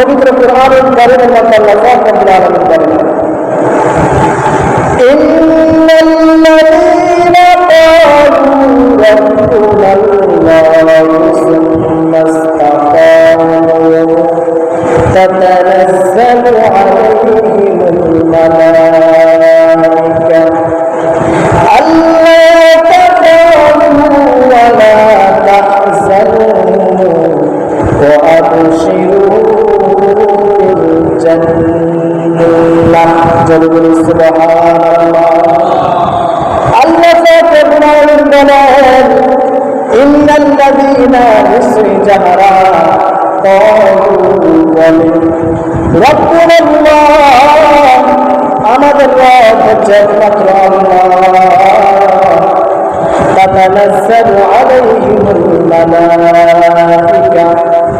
পবিত্র কোরআনুল কারীমের মধ্যে আল্লাহ রাব্বুল আলামিন বলেন না জোরে বলি সুবহানাল্লাহ। আল্লাহ পাক ইব্রাহিম বলেন ইন্নাল লাযীনা হুসরি জাহরা আমাদের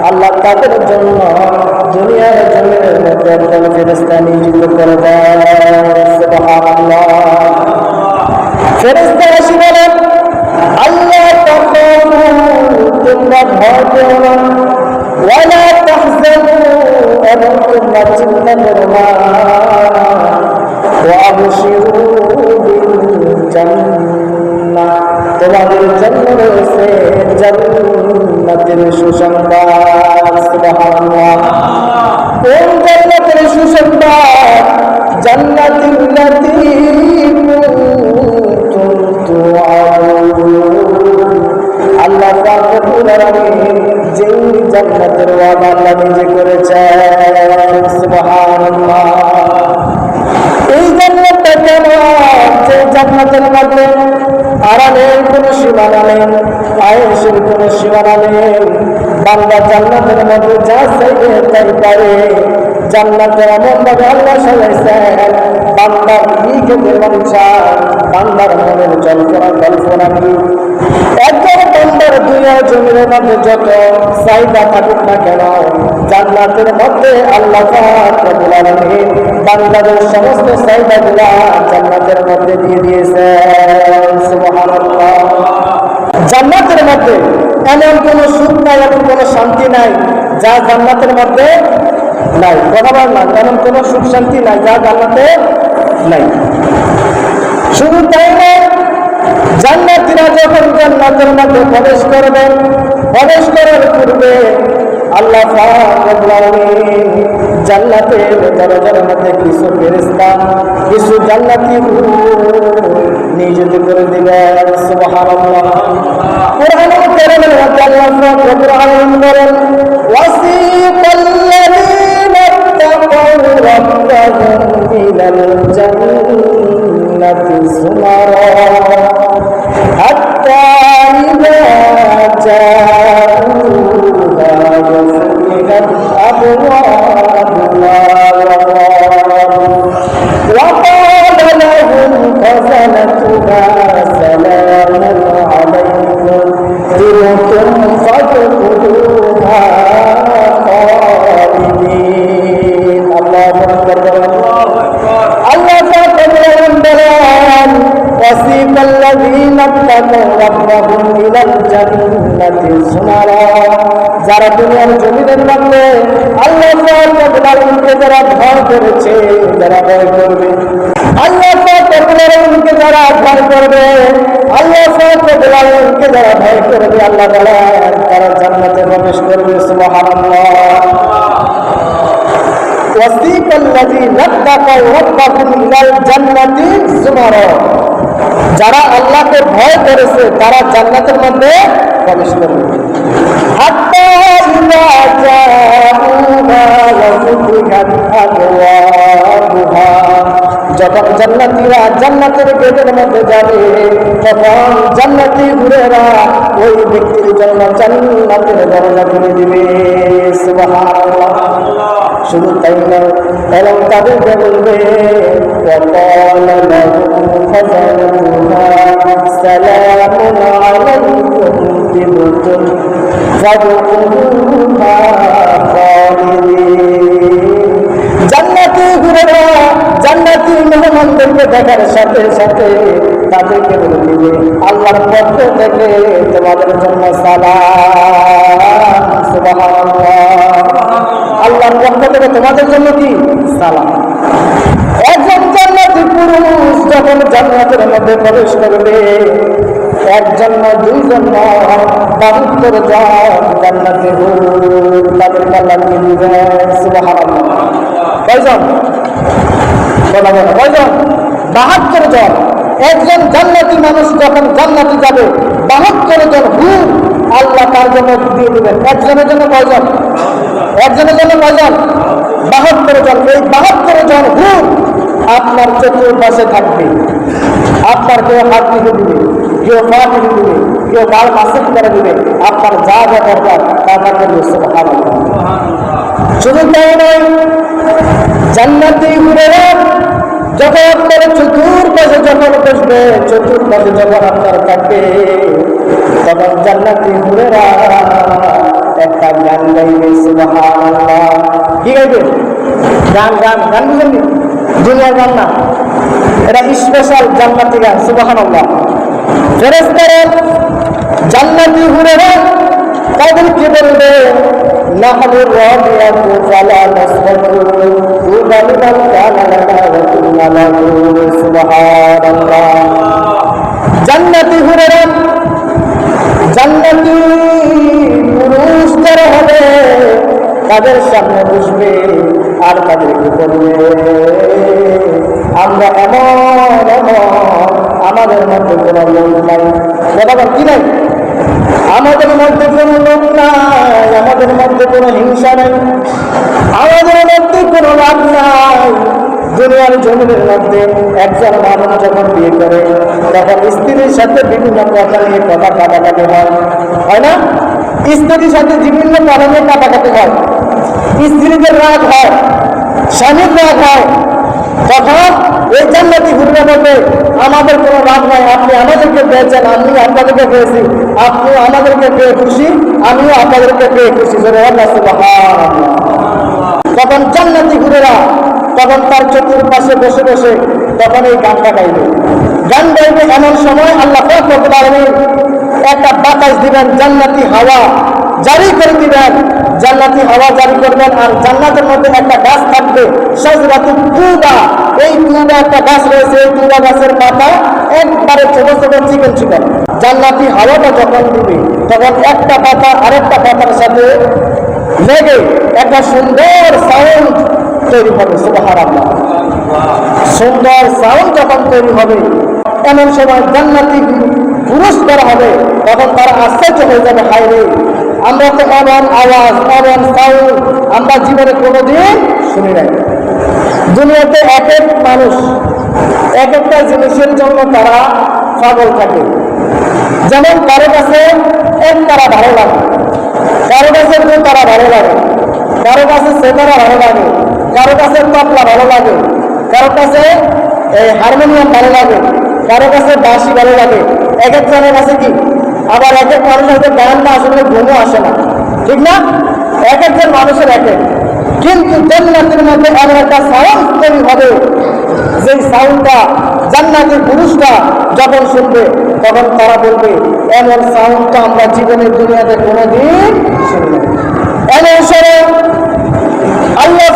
আল্লাহ তাদের জন্য দুনিয়ার জমিনের মধ্যে একজন ফেরেস্তা নিযুক্ত করে দেয়। ফেরেস্তা আলামিন যেই জান্নাতের ওয়াদা আল্লাহ নিজে করেছেন, সুবহানাল্লাহ। এই জান্নাতটা কেমন? যে জান্নাতের মধ্যে আরামের কোন সীমানা নেই আয়েসের কোন সীমানা নেই। বান্দা জান্নাতের মধ্যে যা চাইবে তাই পারে। জান্নাতে এমন ভাবে আল্লাহ সাজাইছেন। বান্দার কি খেতে মন চায়, বান্দার মনের জল্পনা কল্পনা কি? একবার বান্দার দুনিয়া জমিনের মধ্যে যত চাহিদা থাকুক না কেন, জান্নাতের মধ্যে আল্লাহ জান্নাতের মধ্যে দিয়ে দিয়েছেন। সুবহানাল্লাহ। জান্নাতের মধ্যে এমন কোনো সুখ নাই, এমন কোনো শান্তি নাই, যা জান্নাতের মধ্যে নাই। বল না এমন কোনো সুখ শান্তি নাই, যা জান্নাতে নাই। শুধু তাই জান্নাতীরা যখন জান্নাতের মধ্যে প্রবেশ করবেন প্রবেশ করার পূর্বে আল্লাহ জান্নাতের দরজার মধ্যে কিছু ফেরেশতা, কিছু জান্নাতি নিয়োজিত করে দিবেন সুবহানাল্লাহ। কোরআনুল কারীমের মধ্যে আল্লাহ বলেন الجنة زمرا حتى إذا جاءوها وفتحت أبوابها وقال لهم خزنة ভয় করবে আল্লাহ তারা তারা জান্নাতে প্রবেশ করবে সুবহানাল্লাহ وسيق الذين اتقوا ربهم الى الجنه زمرا যারা আল্লাহকে ভয় করেছে তারা জান্নাতের মধ্যে প্রবেশ করবে হাত্তা ইযা জাউহা ওয়া ফুতিহাত আবওয়াবুহা যখন জান্নাতিরা জান্নাতের গেটের মধ্যে যাবে, তখন জান্নাতি ঘুরেরা ওই ব্যক্তির জন্য জান্নাতের দরজা খুলে দিবে। শুধু তাই না এবং তাদেরকে বলবে সালামুন আলাইকুম বিমুতুন ফাদুকুহা খালিদিন। জান্নাতি দেখার সাথে সাথে তাদেরকে বলে দিবে, আল্লাহর পক্ষ থেকে তোমাদের জন্য আল্লাহর পক্ষ থেকে তোমাদের জন্য কি? সালাম। একজন জান্নাতি পুরুষ যখন জান্নাতের মধ্যে প্রবেশ করবে, একজন দুইজন বাহাত্তর জন আল্লাহ দিয়ে দিবেন কয়জন? বলা বলা কয়জন? বাহাত্তর জন। একজন জান্নাতি মানুষ যখন জান্নাতি যাবে, বাহাত্তর জন হুর আল্লাহ তার জন্য দিয়ে দেবেন। একজনের জন্য কয়জন? একজনের জন্য কয়জন? বাহাত্তর জন। এই বাহাত্তর জন হুর আপনার চতুর্পাশে থাকবে। আপনার কেউ হাত দিতে দিবে, কেউ পা দিতে দিবে, কেউ গাল মাসিক করে দিবে। আপনার যা যা দরকার, তা তা করবে সুবহানাল্লাহ। শুধু তাই নয়, জান্নাতি হুরেরা যখন আপনার চতুর্পাশে যখন বসবে, চতুর্পাশে যখন আপনার থাকবে তখন জান্নাতি হুরেরা একটা গান গাইবে, সুবহানাল্লাহ। কি গাইবে? গান গান গান বুঝেননি দুনিয়ার গান না। এটা স্পেশাল জান্নাতি গান, সুবহানাল্লাহ। ফেরেশতারা জান্নাতি হুরেরা তাদেরকে বলবে نحن الرابعة فلا نسبة طوبى لمن كان لنا وكنا له سبحان الله জান্নাতি হুরেরা জান্নাতি পুরুষ যারা হবে তাদের সামনে বসবে আর তাদেরকে বলবে আমরা এমন এমন আমাদের মধ্যে কোনো লোক নাই কথা কি নাই আমাদের মধ্যে কোনো লোক নাই, আমাদের মধ্যে কোনো হিংসা নাই। আমাদের মধ্যে কোনো লাভ নাই। দুনিয়ার জমিনের মধ্যে একজন মানুষ যখন বিয়ে করে, তখন স্ত্রীর সাথে বিভিন্ন কথা নিয়ে কথা কাটাকাটি হয়। হয় না? স্ত্রীর সাথে বিভিন্ন কারণে কাটাকাটি হয়। স্ত্রীদের রাগ হয়, স্বামীর রাগ হয়। তখন এই জান্নাতি ঘুরে বলবে, আমাদের কোনো রাগ নাই, আপনি আমাদেরকে পেয়েছেন আমি আপনাদেরকে পেয়েছি আপনি আমাদেরকে পেয়ে খুশি, আমিও আপনাদেরকে পেয়ে খুশি। তখন জান্নাতি ঘুরেরা তখন তার চতুর্পাশে বসে বসে তখন এই গানটা গাইবে। গান গাইবে এমন সময় আল্লাহ একটা বাতাস দিবেন, জান্নাতি হাওয়া। জারি করে দিবেন, জান্নাতি হাওয়া জারি করবেন, আর জান্নাতের মধ্যে একটা গাছ থাকবে সাজরাতু তুবা। এই তুবা একটা গাছ রয়েছে, এই তুবা গাছের পাতা একবারে ছোট ছোট চিকন চিকন। জান্নাতি হাওয়াটা যখন দিবে, তখন একটা পাতা আরেকটা পাতার সাথে লেগে একটা সুন্দর সাউন্ড তৈরি হবে, সুবহানাল্লাহ। সুন্দর সাউন্ড যখন তৈরি হবে, এমন সময় জান্নাতি পুরুষ করা হবে, তখন তারা আশ্চর্য হয়ে যাবে, হায় রে। আমরা তো এমন আওয়াজ, এমন সাউন্ড আমরা জীবনে কোনোদিন শুনি নাই। দুনিয়াতে এক এক মানুষ এক একটা জিনিসের জন্য তারা পাগল থাকে। যেমন কারও কাছে এক তারা ভালো লাগে, কারও কাছে দু তারা ভালো লাগে, কারও কাছে সেতারা ভালো লাগে, কারও কাছে তবলা ভালো লাগে, কারও কাছে হারমোনিয়াম ভালো লাগে, কারও কাছে বাঁশি ভালো লাগে, এক একজনের কাছে কি? আবার এক এক মানুষের হয়তো না আসলে ঘুমও আসে না। ঠিক না? এক একজন মানুষের এক কিন্তু জান্নাতের মধ্যে এমন একটা সাউন্ড তৈরি হবে যে সাউন্ডটা জান্নাতের পুরুষটা যখন শুনবে, তখন তারা বলবে, এমন সাউন্ডটা আমরা জীবনের দুনিয়াতে কোনোদিন শুনি না এমন সময় আল্লাহ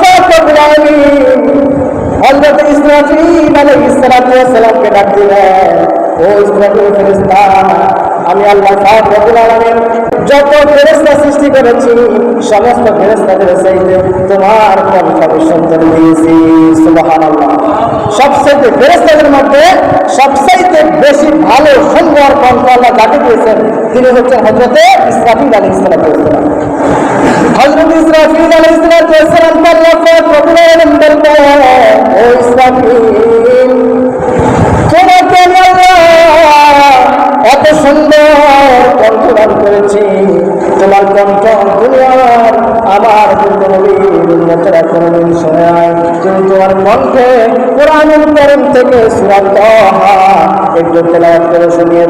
হযরত ইসরাফিল আলাইহিস সালাতু সালামকে ডাক দিলেন, ও ইসরাফিল ফেরেশতা আমি আল্লাহ যত ফেরেশতা সৃষ্টি করেছি, সমস্ত ফেরেশতাদের চাইতে তোমার কণ্ঠকে সুন্দর দিয়েছি, সুবহানাল্লাহ। সবচাইতে ফেরেশতাদের মধ্যে সবচাইতে বেশি ভালো, সুন্দর কণ্ঠ আল্লাহ যাকে দিয়েছেন, তিনি হচ্ছেন হযরতে ইসরাফিল আলাইহিস সালাতু ওয়াস সালাম। হযরত ইসরাফিল আলাইহিস সালাতু ওয়াস সালাম আল্লাহ পাক রব্বুল আলামিন বলতেন ও ইসরাফিল তোমাকে আমি আল্লাহ এত সুন্দর কণ্ঠ দান করেছি। তোমার কণ্ঠ আমার তোমার কণ্ঠে কোরআনুল কারীম থেকে সূরা তাহা একটু তেলাওয়াত করে শুনিয়ে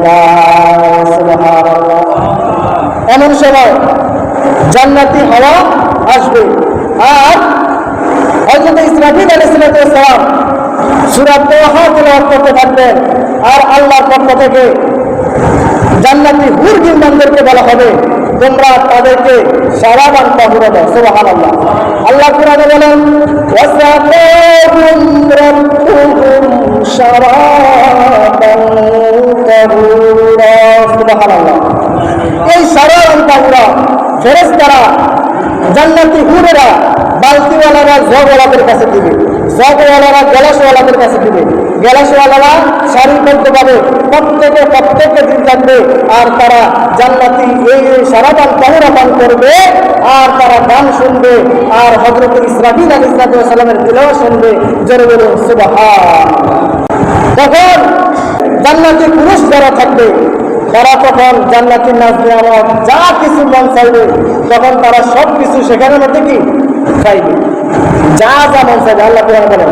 এমন সময় জান্নাতি হাওয়া আসবে। আর হযরত ইসরাফিল আলাইহিস সালাম সূরা তাহা তেলাওয়াত করতে থাকবেন। আর আল্লাহর পক্ষ থেকে জান্নাতি হুর গিন্দানদেরকে বলা হবে। তোমরা তাদেরকে সারাবান তাহুরা দাও সুবাহান আল্লাহ আল্লাহ কোরআনে বলেন এই সারাবান তাহুরা ফেরেশতারা, জান্নাতি হুরেরা, বালতিওয়ালারা, জগওয়ালাদের কাছে দিবে। জগওয়ালারা গেলাসওয়ালাদের কাছে দিবে। গেলাসওয়ালারা সারিবদ্ধভাবে প্রত্যেকে প্রত্যেককে দিন থাকবে আর তারা জান্নাতি এই এই সারাবান তাহুরা পান করবে, আর তারা গান শুনবে, আর হজরত ইসরাফিল আলী ইসলামের দিলেও শুনবে। জোরে বলুন সুবহান তখন জান্নাতি পুরুষ যারা থাকবে, তারা তখন জান্নাতি নাচ নিয়ামত যা কিছু মন চাইবে, তখন তারা সব কিছু সেখানের মধ্যে কি চাইবে যা যা মন চাইবে, আল্লাহ বলেন।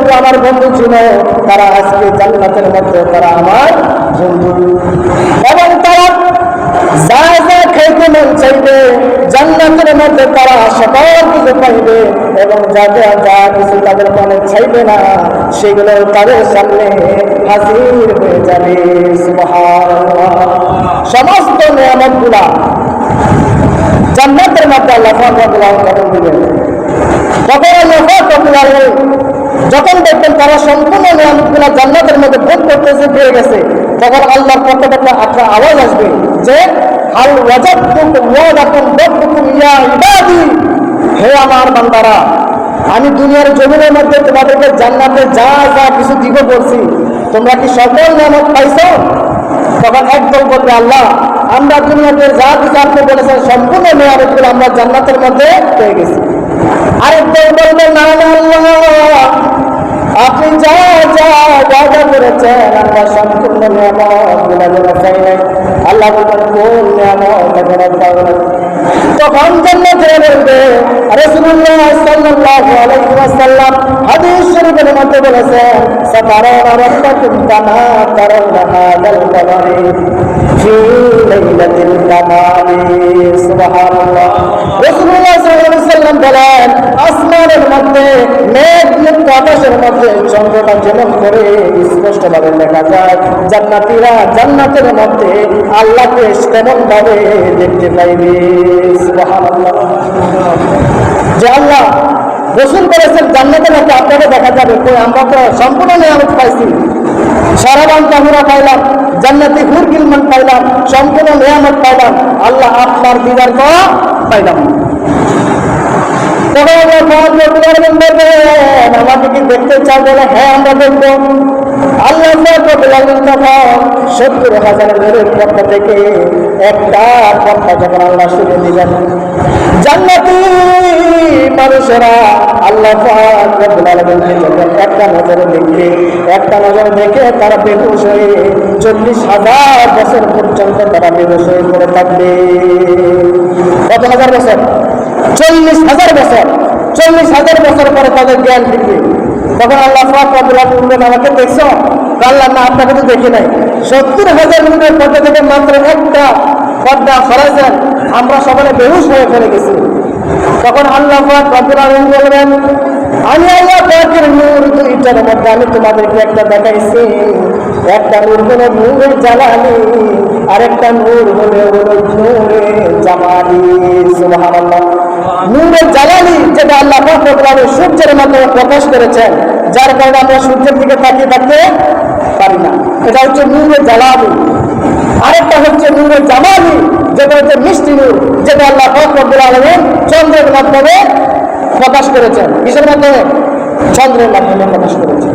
মধ্যে আমার বন্ধু ছিল, তারা আজকে জান্নাতের মধ্যে, তারা আমার বন্ধু। এবং তারা যা যা খাইতে মন চাইবে, জান্নাতের মধ্যে তারা সকল কিছু পাইবে, এবং যা যা কিছু তাদের মনে চাইবে না, সেগুলো তাদের সামনে হাজির হয়ে যাবে। সমস্ত নিয়ামতগুলা জান্নাতের মধ্যে আল্লাহ কখন দিবেন। তখন আল্লাহ ফাকরাবুল্লাহ যখন দেখবেন তারা সম্পূর্ণ নিয়ামতগুলা জান্নাতের মধ্যে ভোগ করতেছে পেয়ে গেছে, তখন আল্লাহর পক্ষ থেকে একটা আওয়াজ আসবে যে, হাল হে আমার বান্দারা, আমি দুনিয়ার জমিনের মধ্যে তোমাদেরকে জান্নাতে যা যা কিছু দিব বলছি, তোমরা কি সকল নিয়ামত পাইছো? তখন একদল বলবে, আল্লাহ, আমরা দুনিয়াতে যা কিছু আপনি বলেছেন, সম্পূর্ণ নিয়ামতগুলো আমরা জান্নাতের মধ্যে পেয়ে গেছি। আরেক দল বলবে না, আল্লাহ আপনি যা যা ওয়াদা করেছেন, আমরা সম্পূর্ণ নিয়ামত যেন চাই নাই। আল্লাহ বলবেন কোন নিয়ামত এখনও পাও নাই? তখন জান্নাতে বলবে, রাসূলুল্লাহ সাল্লাল্লাহু আলাইহি ওয়াসাল্লাম হাদিস শরীফের মধ্যে বলেছেন সাতারানা রাব্বাকুম কামা তারাউনা হাদাল কামারি ফি লাইলাতিল কামারি সুবহানাল্লাহ। রাসূলুল্লাহ সাল্লাল্লাহু আলাইহি ওয়াসাল্লাম বলেন, আসমানের মধ্যে মেঘ আকাশের মধ্যে চন্দ্রটা যেমন করে স্পষ্টভাবে দেখা যায়, জান্নাতীরা জান্নাতের মধ্যে আল্লাহকে তেমন ভাবে দেখতে পাইবে? যে আল্লাহ গোসল করেছেন জান্নাতের মধ্যে আপনাকে দেখা যাবে, কই আমরা তো সম্পূর্ণ নিয়ামত পাইছি। সারাবান তাহুরা পাইলাম, জান্নাতি হুর গিলমান পাইলাম, সম্পূর্ণ নিয়ামত পাইলাম, আল্লাহ আপনার দিদার তো পাইলাম তখন আমরা মহান রবিবার বলবেন আমাকে কি দেখতে চাও বলে হ্যাঁ আমরা দেখব আল্লাহ তখন সত্তর হাজার মেরের পক্ষ থেকে একটা কথা যখন আল্লাহ শুনে দিবেন জান্নাতি মানুষেরা আল্লাহ আলামিনকে যখন একটা নজরে দেখবে একটা নজর দেখে তারা বেহুশ হয়ে চল্লিশ হাজার বছর পর্যন্ত তারা বেহুশ হয়ে পড়ে থাকবে। কত হাজার বছর? চল্লিশ হাজার বছর, চল্লিশ হাজার বছর পরে তাদের জ্ঞান ফিরবে। তখন আল্লাহ বলবেন আমাকে দেখছ? আল্লাহ না, আপনাকে তো দেখি নাই। সত্তর হাজার মিনিটের পর্দা থেকে মাত্র একটা পর্দা সরাইছেন, আমরা সকলে বেহুশ হয়ে ফেলে গেছি। তখন আল্লাহ বলবেন আমি আল্লাহ পাকের নূর মধ্যে আমি তোমাদেরকে একটা দেখাইছি। একটা নূর নূরের জ্বালানি আরেকটা নূর হলো হলো নূরে জামালি, সুবহানাল্লাহ। জ্বালানি যেটা আল্লাহ পাক সূর্যের মাধ্যমে প্রকাশ করেছেন, যার কারণে আমরা সূর্যের দিকে তাকিয়ে থাকতে পারি না। এটা হচ্ছে নূরের জ্বালানি আরেকটা হচ্ছে নূরের জামালি, যেটা হচ্ছে মিষ্টি নূর, যেটা আল্লাহ পাক রব্বুল আলামিন চন্দ্রের মাধ্যমে প্রকাশ করেছেন। কিসের মাধ্যমে? চন্দ্রের মাধ্যমে প্রকাশ করেছেন।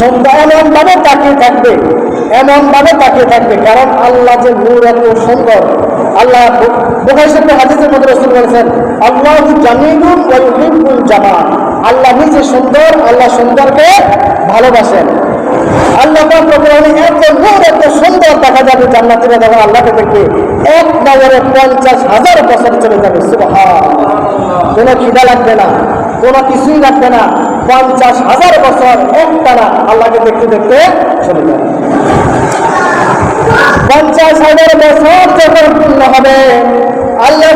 সন্ধ্যা এমন ভাবে তাকিয়ে থাকবে এমন ভাবে তাকিয়ে থাকবে। কারণ আল্লাহ যে নূর এত সুন্দর। আল্লাহ বোখাই সাহেব হাদিসের মধ্যে রসুল বলেছেন, আল্লাহ জামিলুন ওয়া ইউহিব্বুল জামাল। আল্লাহ নিজে সুন্দর, আল্লাহ সুন্দরকে ভালোবাসেন। আল্লাহ এত নূর, এত সুন্দর দেখা যাবে জান্নাতীরা যখন আল্লাহকে দেখবে এক নজরে পঞ্চাশ হাজার বছর চলে যাবে। সুবহান কোনো খিদা লাগবে না। কোনো কিছুই লাগবে না। পঞ্চাশ হাজার বছর একটানা আল্লাহকে দেখতে দেখতে চলে যাবে। পঞ্চাশ হাজার বছর যখন পূর্ণ হবে আল্লাহ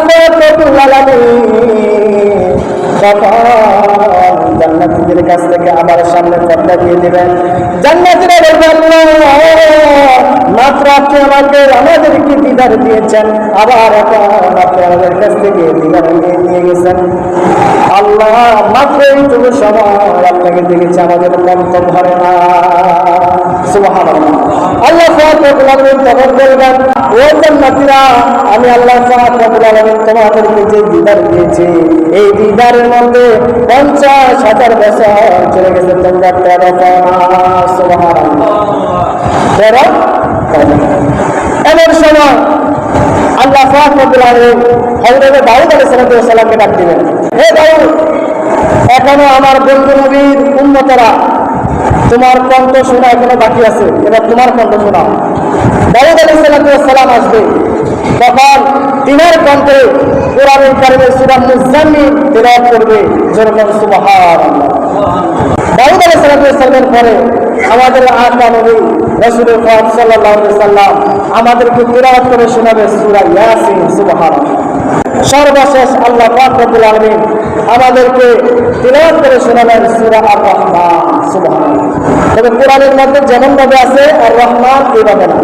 জান্নাতীদের কাছ থেকে আবার সামনে পর্দা দিয়ে দিবেন। জান্নাতীরা বলবেন "আল্লাহ, মাত্র আমাকে আমাদেরকে দিদার দিয়েছেন। আবার এখন আপনি আমাদের কাছ থেকে দিদার নিয়ে গেছেন। আল্লাহ মাত্র এইটুকু সময় আপনাকে আমাদের না। আমি আল্লাহ তোমাদেরকে যে দিদার দিয়েছি, এই দিদারের মধ্যে পঞ্চাশ হাজার বছর চলে গেছে তোমরা তেরো তেরো। এমন সময় আল্লাহ হযরত দাউদ আলাইহিস সালামকে ডাক দিলেন। হে দাউদ, এখনও আমার বন্ধু নবীর উন্নতরা তোমার কণ্ঠ শোনা এখনও বাকি আছে, এবার তোমার কণ্ঠ শোনা দাউদ আলাইহিস সালাম আসবে। তখন তিনার কণ্ঠে কোরআনুল কারিমের সূরা মুজাম্মিল তেলাওয়াত করবে যেরকম সুবহানাল্লাহ। দাউদ সালামের পরে আমাদের আকা নবী সাল্লাম আমাদেরকে তেলাওয়াত করে শোনাবে সূরা ইয়াসিন, সুবহানাল্লাহ। সর্বশেষ আল্লাহ পাক রব্বুল আলামিন আমাদেরকে তিলাওয়াত করে শোনাবেন সূরা আর রহমান সুবহানাল্লাহ। তবে কোরআনের মধ্যে যেমন ভাবে আছে আর রহমান এইভাবে না।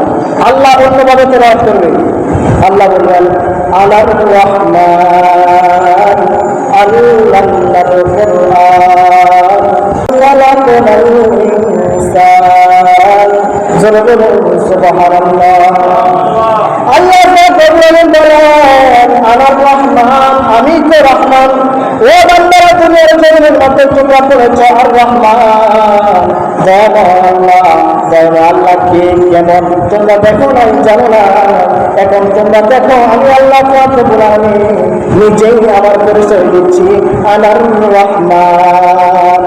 আল্লাহ অন্যভাবে তেলাওয়াত করবে। আল্লাহ বলবেন আলার রহমান আল্লাহর আমি তো রহমান ও বান্দারা জমিনের মধ্যে তোমরা পড়েছ আর রহমান আল্লাহ কে কেমন তোমরা দেখো না জানো না এখন তোমরা দেখো আমি আল্লাহ আলামিন নিজেই আমার পরিচয় দিচ্ছি আনার রহমান